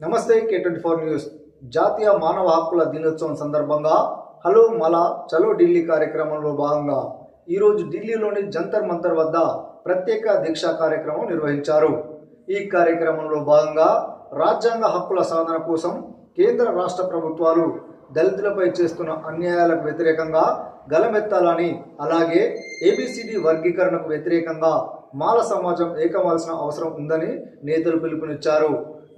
నమస్తే K twenty four news. జాతీయ మానవ హక్కుల దినోత్సవం సందర్భంగా హలో మలా చలో ఢిల్లీ కార్యక్రమంలో భాగంగా ఈరోజు ఢిల్లీలోని జంతర్ మంతర్ వద్ద ప్రత్యేక దీక్షా కార్యక్రమం నిర్వహించారు. ఈ కార్యక్రమంలో భాగంగా రాజ్యాంగ హక్కుల సాధన కోసం కేంద్ర రాష్ట్ర ప్రభుత్వాలు దళితులపై చేస్తున్న అన్యాయాలకు వ్యతిరేకంగా గలమెత్తాలని అలాగే ఏబిసిడి వర్గీకరణకు వ్యతిరేకంగా మాల సమాజం ఏకమాల్సిన అవసరం ఉందని నేతలు పిలుపునిచ్చారు.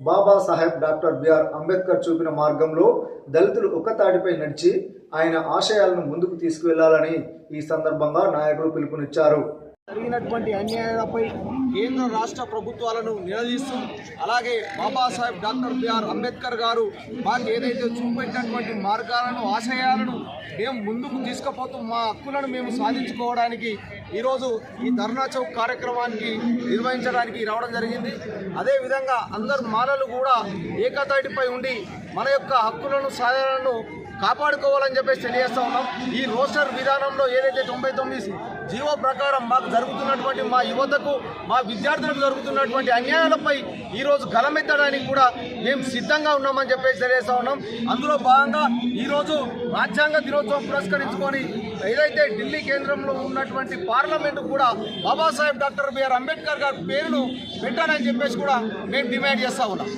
బాబాసాహెబ్ డాక్టర్ బిఆర్ అంబేద్కర్ చూపిన మార్గంలో దళితులు ఒక్కతాటిపై నడిచి ఆయన ఆశయాలను ముందుకు తీసుకువెళ్ళాలని ఈ సందర్భంగా నాయకులు పిలుపునిచ్చారు. జరిగినటువంటి అన్యాయాలపై కేంద్ర రాష్ట్ర ప్రభుత్వాలను నిలదీస్తూ అలాగే బాబాసాహెబ్ డాక్టర్ బిఆర్ అంబేద్కర్ గారు మాకు ఏదైతే చూపెట్టినటువంటి మార్గాలను ఆశయాలను మేము ముందుకు తీసుకుపోతూ మా హక్కులను మేము సాధించుకోవడానికి ఈరోజు ఈ ధర్నా చౌక్ కార్యక్రమానికి నిర్వహించడానికి రావడం జరిగింది. అదేవిధంగా అందరు మాలలు కూడా ఏకతాటిపై ఉండి మన యొక్క హక్కులను సాధనలను కాపాడుకోవాలని చెప్పేసి తెలియజేస్తా ఉన్నాం. ఈ రోస్టర్ విధానంలో ఏదైతే తొంభై తొమ్మిది జీవో ప్రకారం మాకు జరుగుతున్నటువంటి మా యువతకు మా విద్యార్థులకు జరుగుతున్నటువంటి అన్యాయాలపై ఈరోజు గలమెత్తడానికి కూడా మేము సిద్ధంగా ఉన్నామని చెప్పేసి తెలియజేస్తా ఉన్నాం. అందులో భాగంగా ఈరోజు రాజ్యాంగ దినోత్సవం పురస్కరించుకొని ఏదైతే ఢిల్లీ కేంద్రంలో ఉన్నటువంటి పార్లమెంటు కూడా బాబాసాహెబ్ డాక్టర్ బిఆర్ అంబేద్కర్ గారి పేరును పెట్టాలని చెప్పేసి కూడా మేము డిమాండ్ చేస్తా ఉన్నాం.